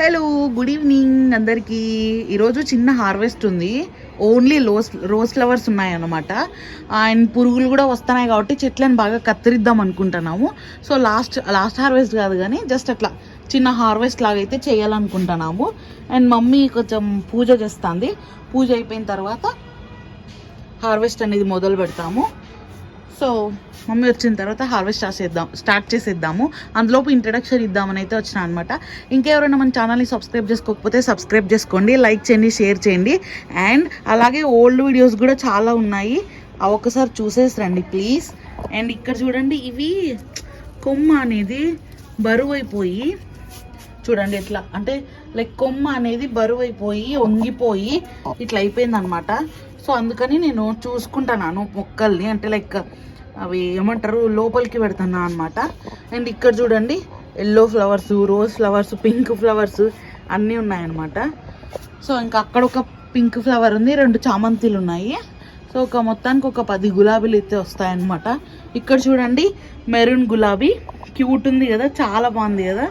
Hello good evening అందరికీ. ఈరోజు చిన్న హార్వెస్ట్ ఉంది. ఓన్లీ లోస్ రోజ్ ఫ్లవర్స్ ఉన్నాయన్నమాట. అండ్ పురుగులు కూడా వస్తున్నాయి కాబట్టి చెట్లను బాగా కత్తిరిద్దాం అనుకుంటున్నాము. సో లాస్ట్ లాస్ట్ హార్వెస్ట్ కాదు కానీ జస్ట్ అట్లా చిన్న హార్వెస్ట్ లాగా అయితే చేయాలనుకుంటున్నాము. అండ్ మమ్మీ కొంచెం పూజ చేస్తుంది. పూజ అయిపోయిన తర్వాత హార్వెస్ట్ అనేది మొదలు పెడతాము. సో మమ్మీ వచ్చిన తర్వాత హార్వెస్ట్ చేసేద్దాం స్టార్ట్ చేసేద్దాము. అందులోపు ఇంట్రడక్షన్ ఇద్దామని అయితే వచ్చిన అనమాట ఇంకెవరైనా మన ఛానల్ని సబ్స్క్రైబ్ చేసుకోకపోతే సబ్స్క్రైబ్ చేసుకోండి లైక్ చేయండి షేర్ చేయండి. అండ్ అలాగే ఓల్డ్ వీడియోస్ కూడా చాలా ఉన్నాయి. అవి ఒకసారి చూసేసి రండి ప్లీజ్ అండ్ ఇక్కడ చూడండి ఇవి కొమ్మ అనేది బరువు అయిపోయి చూడండి ఎట్లా అంటే లైక్ కొమ్మ అనేది బరువు అయిపోయి వంగిపోయి ఇట్లా అయిపోయింది అనమాట సో అందుకని నేను చూసుకుంటున్నాను మొక్కల్ని. అంటే లైక్ అవి ఏమంటారు లోపలికి పెడుతున్నా అనమాట అండ్ ఇక్కడ చూడండి yellow flowers rose flowers pink flowers అన్నీ ఉన్నాయన్నమాట. సో ఇంకా అక్కడ ఒక పింక్ ఫ్లవర్ ఉంది రెండు చామంతిలు ఉన్నాయి. సో ఒక మొత్తానికి ఒక పది గులాబీలు అయితే వస్తాయన్నమాట. ఇక్కడ చూడండి మెరూన్ గులాబీ. క్యూట్ ఉంది కదా చాలా బాగుంది కదా.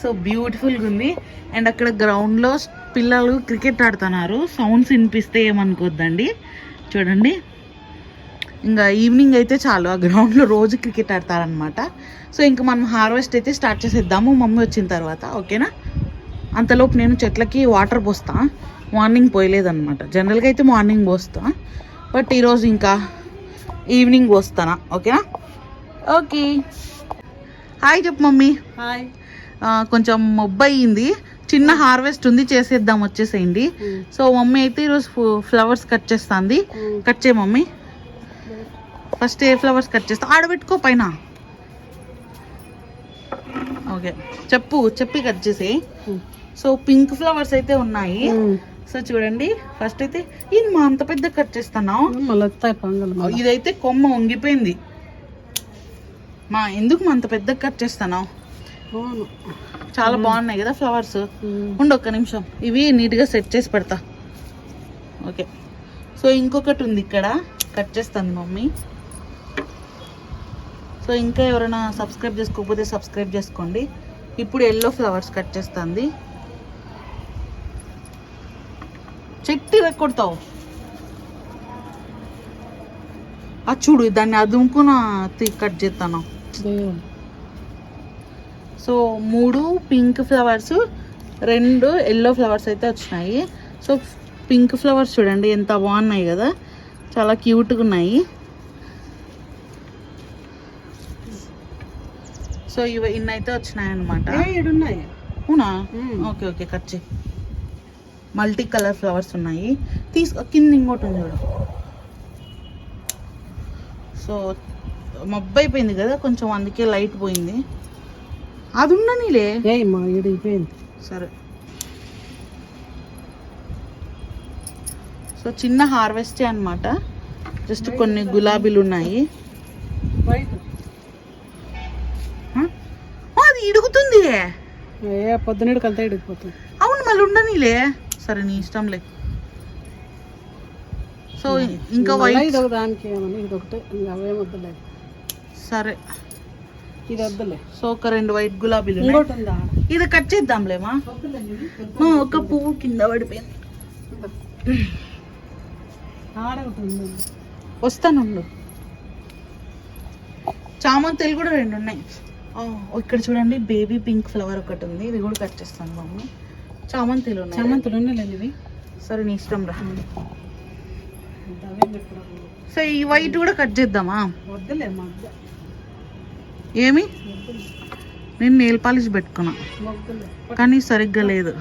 సో బ్యూటిఫుల్గా ఉంది. అండ్ అక్కడ గ్రౌండ్లో పిల్లలు క్రికెట్ ఆడుతున్నారు. సౌండ్స్ వినిపిస్తే ఏమనుకోద్దండి. చూడండి. ఇంకా ఈవినింగ్ అయితే చాలు. ఆ గ్రౌండ్లో రోజు క్రికెట్ ఆడతారనమాట సో ఇంకా మనం హార్వెస్ట్ అయితే స్టార్ట్ చేసేద్దాము మమ్మీ వచ్చిన తర్వాత ఓకేనా? అంతలోపు నేను చెట్లకి వాటర్ పోస్తా. మార్నింగ్ పోయలేదన్నమాట. జనరల్గా అయితే మార్నింగ్ పోస్తా. బట్ ఈరోజు ఇంకా ఈవినింగ్ పోస్తానా ఓకేనా? ఓకే. హాయ్ చెప్పు మమ్మీ. హాయ్. కొంచెం మొబ్బు అయ్యింది. చిన్న హార్వెస్ట్ ఉంది చేసేద్దాం వచ్చేసేయండి. సో మమ్మీ అయితే ఈరోజు ఫ్లవర్స్ కట్ చేస్తుంది. కట్ చేయి మమ్మీ. ఫస్ట్ ఏ ఫ్లవర్స్ కట్ చేస్తా? ఆడబెట్టుకో పైన. ఓకే. చెప్పు చెప్పి కట్ చేసేయి సో పింక్ ఫ్లవర్స్ అయితే ఉన్నాయి. సో చూడండి. ఫస్ట్ అయితే ఇది మా అంత పెద్ద కట్ చేస్తున్నావు ఇదైతే కొమ్మ వంగిపోయింది. మా ఎందుకు మా అంత పెద్ద కట్ చేస్తున్నావు చాలా బాగున్నాయి కదా ఫ్లవర్స్? ఉండు ఒక్క నిమిషం. ఇవి నీట్గా సెట్ చేసి పెడతా. ఓకే. సో ఇంకొకటి ఉంది ఇక్కడ. కట్ చేస్తాను మమ్మీ. సో ఇంకా ఎవరైనా సబ్స్క్రైబ్ చేసుకోకపోతే సబ్స్క్రైబ్ చేసుకోండి. ఇప్పుడు ఎల్లో ఫ్లవర్స్ కట్ చేస్తుంది. చెట్టు రెక్కొడతావు ఆ చూడు దాన్ని అదుముకున్న కట్ చేస్తాను. సో మూడు పింక్ ఫ్లవర్స్ రెండు ఎల్లో ఫ్లవర్స్ అయితే వచ్చినాయి. సో పింక్ ఫ్లవర్స్ చూడండి ఎంత బాగున్నాయి కదా. చాలా క్యూట్గా ఉన్నాయి. సో ఇవి ఇన్ని అయితే వచ్చినాయి అనమాట ఏడున్నాయి. అవునా. ఓకే ఓకే కట్ చేయి. మల్టీ కలర్ ఫ్లవర్స్ ఉన్నాయి. తీసుకో కింద ఇంకోటి ఉంది చూడు. సో మబ్బు అయిపోయింది కదా కొంచెం అందుకే లైట్ పోయింది. అది ఉండనిలే ఇడిపోయింది సరే. సో చిన్న హార్వెస్టే అన్నమాట. జస్ట్ కొన్ని గులాబీలు ఉన్నాయి పొద్దునేడు కలితే ఇడిగిపోతుంది అవును మళ్ళీ ఉండనిలే. సరే నీ ఇష్టంలే సో ఇంకా వైట్ ఇది ఒక దానికి ఏమని ఇది ఒకటే ఇంకా అవేం వద్దులే. సరే. ఇది వద్దులే. సో ఒక రెండు వైట్ గులాబీలు ఉన్నాయి. ఇంకోటి ఉందా? ఇది కట్ చేద్దాంలేమా ఒక పువ్వు కింద పడిపోయింది. వస్తానుండు చామంతులు కూడా రెండు ఉన్నాయి. ఇక్కడ చూడండి బేబీ పింక్ ఫ్లవర్ ఒకటి ఉంది. ఇది కూడా కట్ చేస్తాను మమ్మీ చామంతులు ఉన్నాయి. చామంతులు ఉన్నాయి ఇవి. సరే నీ ఇష్టం రా. సో ఈ వైట్ కూడా కట్ చేద్దామా? ఏమి? నేను నెయిల్ పాలిష్ పెట్టుకున్నా. వద్దులే. కానీ సరిగ్గా లేదు.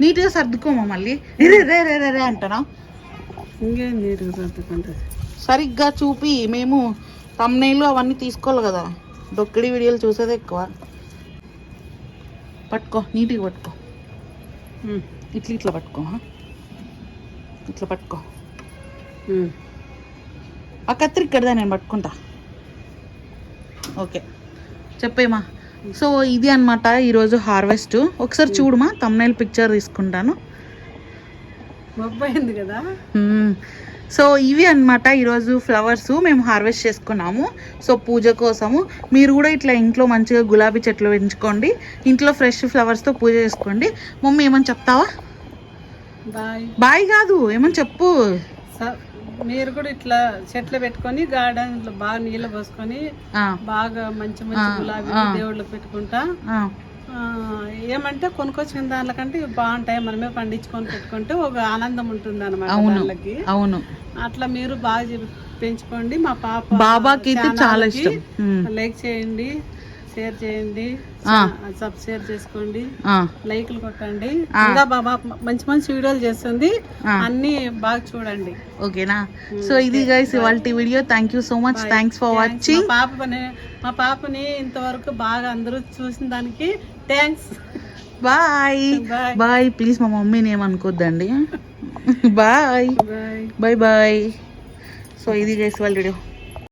నీట్గా సర్దుకోమా మళ్ళీ? రే రే రే రే రే అంటానా ఇంకేం సరిగ్గా చూపి మేము తమ్నైలు అవన్నీ తీసుకోవాలి కదా. డొక్కడి వీడియోలు చూసేది ఎక్కువ. పట్టుకో నీట్గా పట్టుకో. ఇట్లా ఇట్లా పట్టుకో? ఇట్లా పట్టుకో. ఆ కత్తిరి ఇక్కడదా నేను పట్టుకుంటా. ఓకే. చెప్పేమా? సో ఇది అనమాట ఈరోజు హార్వెస్ట్. ఒకసారి చూడమా తమ్నైల్ పిక్చర్ తీసుకుంటాను. కదా. సో ఇవి అన్నమాట ఈరోజు ఫ్లవర్స్ మేము హార్వెస్ట్ చేసుకున్నాము. సో పూజ కోసము. మీరు కూడా ఇట్లా ఇంట్లో మంచిగా గులాబీ చెట్లు పెంచుకోండి. ఇంట్లో ఫ్రెష్ ఫ్లవర్స్తో పూజ చేసుకోండి. మమ్మీ ఏమని చెప్తావా? బాయ్. బాయ్ కాదు ఏమని చెప్పు? మీరు కూడా ఇట్లా చెట్లు పెట్టుకొని గార్డెన్లో బాగా నీళ్ళు పోసుకొని బాగా మంచి మంచి గులాబీ ఆ. దేవుళ్ళకి పెట్టుకుంటా. ఏమంటే కొనుక్కొచ్చిన దానికంటే బాగుంటాయి. మనమే పండించుకొని పెట్టుకుంటే ఒక ఆనందం ఉంటుంది అనమాట అవును. వాళ్ళకి అవును. అట్లా మీరు బాగా పెంచుకోండి. మా పాప బాబాకి చాలా ఇష్టం. లైక్ చేయండి. షేర్ చేయండి. ఆ. సబ్స్క్రైబ్ చేసుకోండి. లైక్లు కొట్టండి. ఇంకా బాబా మంచి మంచి వీడియోలు చేస్తుంది. అన్ని బాగా చూడండి. ఓకేనా? సో ఇది గైస్ ఇవాళ video. Thank you so much thanks for. Watching పాపని మా పాపని ఇంతవరకు బాగా అందరూ చూసిన దానికి థ్యాంక్స్ బాయ్ బాయ్ ప్లీజ్ మా మమ్మీని ఏమనుకోద్దండి. Bye bye bye bye so ఇది గైస్ వాళ్ళ వీడియో